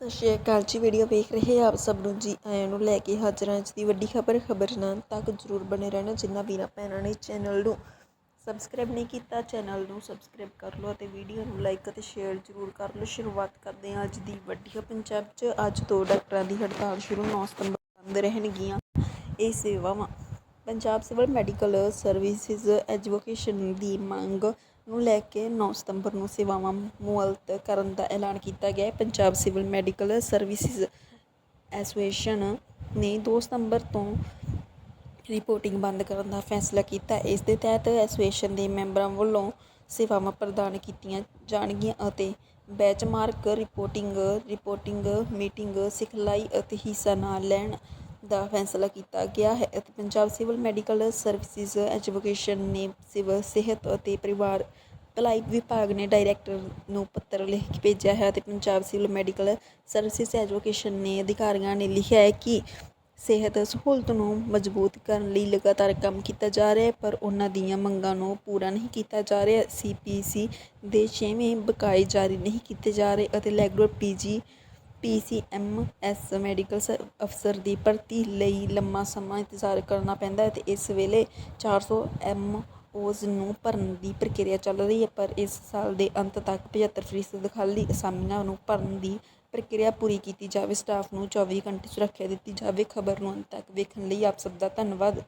ਸਤਿ ਸ਼੍ਰੀ ਅਕਾਲ ਜੀ, ਵੀਡੀਓ ਵੇਖ ਰਹੇ ਆਪ ਸਭ ਨੂੰ ਜੀ, ਆਇਆਂ ਨੂੰ ਲੈ ਕੇ ਹਾਜ਼ਰ ਹਾਂ ਅੱਜ ਦੀ ਵੱਡੀ ਖਬਰ ਖਬਰ ਤੱਕ ਜਰੂਰ ਬਣੇ ਰਹਿਣਾ ਜਿੰਨਾ ਵੀਰਾਂ ਭੈਣਾਂ ਨੇ ਚੈਨਲ ਨੂੰ ਸਬਸਕ੍ਰਾਈਬ ਨਹੀਂ ਕੀਤਾ, ਚੈਨਲ ਨੂੰ ਸਬਸਕ੍ਰਾਈਬ ਕਰ ਲਓ ਅਤੇ ਵੀਡੀਓ ਨੂੰ ਲਾਈਕ ਅਤੇ ਸ਼ੇਅਰ ਜਰੂਰ ਕਰ ਲਓ। ਸ਼ੁਰੂਆਤ ਕਰਦੇ ਹਾਂ ਅੱਜ ਦੀ ਵੱਡੀ ਖਬਰ, ਪੰਜਾਬ 'ਚ ਅੱਜ ਤੋਂ ਡਾਕਟਰਾਂ ਦੀ ਹੜਤਾਲ ਸ਼ੁਰੂ 9 ਸਤੰਬਰ ਬੰਦ ਰਹਿਣਗੀਆਂ ਇਹ ਸੇਵਾਵਾਂ। Punjab civil medical services education ਦੀ ਮੰਗ ਨੂੰ ਲੈ ਕੇ 9 ਸਤੰਬਰ ਨੂੰ ਸੇਵਾਵਾਂ ਮੁਅੱਤਲ ਕਰਨ ਦਾ ਐਲਾਨ ਕੀਤਾ ਗਿਆ ਹੈ। Punjab civil medical services association ਨੇ 2 ਸਤੰਬਰ ਤੋਂ ਰਿਪੋਰਟਿੰਗ ਬੰਦ ਕਰਨ ਦਾ ਫੈਸਲਾ ਕੀਤਾ। ਇਸ ਦੇ ਤਹਿਤ ਐਸੋਸੀਏਸ਼ਨ ਦੇ ਮੈਂਬਰਾਂ ਵੱਲੋਂ ਸੇਵਾਵਾਂ ਪ੍ਰਦਾਨ ਕੀਤੀਆਂ ਜਾਣਗੀਆਂ ਅਤੇ ਬੈਚਮਾਰਕ ਰਿਪੋਰਟਿੰਗ ਰਿਪੋਰਟਿੰਗ, ਮੀਟਿੰਗ, ਸਿਖਲਾਈ ਅਤੇ ਹਿੱਸਾ ਨਾ ਲੈਣ ਦਾ ਫੈਸਲਾ ਕੀਤਾ ਗਿਆ ਹੈ ਅਤੇ Punjab civil medical services education ਨੇ ਸਿਵਲ ਸਿਹਤ ਅਤੇ ਪਰਿਵਾਰ ਭਲਾਈ ਵਿਭਾਗ ਨੇ ਡਾਇਰੈਕਟਰ ਨੂੰ ਪੱਤਰ ਲਿਖ ਕੇ ਭੇਜਿਆ ਹੈ ਅਤੇ Punjab civil medical services education ਨੇ ਅਧਿਕਾਰੀਆਂ ਨੇ ਲਿਖਿਆ ਹੈ ਕਿ ਸਿਹਤ ਸਹੂਲਤ ਨੂੰ ਮਜ਼ਬੂਤ ਕਰਨ ਲਈ ਲਗਾਤਾਰ ਕੰਮ ਕੀਤਾ ਜਾ ਰਿਹਾ ਹੈ, ਪਰ ਉਹਨਾਂ ਦੀਆਂ ਮੰਗਾਂ ਨੂੰ ਪੂਰਾ ਨਹੀਂ ਕੀਤਾ ਜਾ ਰਿਹਾ। ਸੀਪੀਸੀ ਦੇ ਛੇਵੇਂ ਬਕਾਏ ਜਾਰੀ ਨਹੀਂ ਕੀਤੇ ਜਾ ਰਹੇ ਅਤੇ regular PG P C M PCMS medical ਸ- ਅਫਸਰ ਦੀ ਭਰਤੀ ਲਈ ਲੰਮਾ ਸਮਾਂ ਇੰਤਜ਼ਾਰ ਕਰਨਾ ਪੈਂਦਾ ਹੈ ਤੇ ਇਸ ਵੇਲੇ ਚਾਰ ਸੌ 400 ਐਮਓਜ਼ ਨੂੰ ਭਰਨ ਦੀ ਪ੍ਰਕਿਰਿਆ ਚੱਲ ਰਹੀ ਹੈ, ਪਰ ਇਸ ਸਾਲ ਦੇ ਅੰਤ ਤੱਕ 75% ਖਾਲੀ ਅਸਾਮੀਆਂ ਨੂੰ ਭਰਨ ਦੀ ਪ੍ਰਕਿਰਿਆ ਪੂਰੀ ਕੀਤੀ ਜਾਵੇ। ਸਟਾਫ ਨੂੰ 24 ਘੰਟੇ ਸੁਰੱਖਿਆ ਦਿੱਤੀ ਜਾਵੇ। ਖਬਰ ਨੂੰ ਅੰਤ ਤੱਕ ਵੇਖਣ ਲਈ ਆਪ ਸਭ ਦਾ ਧੰਨਵਾਦ।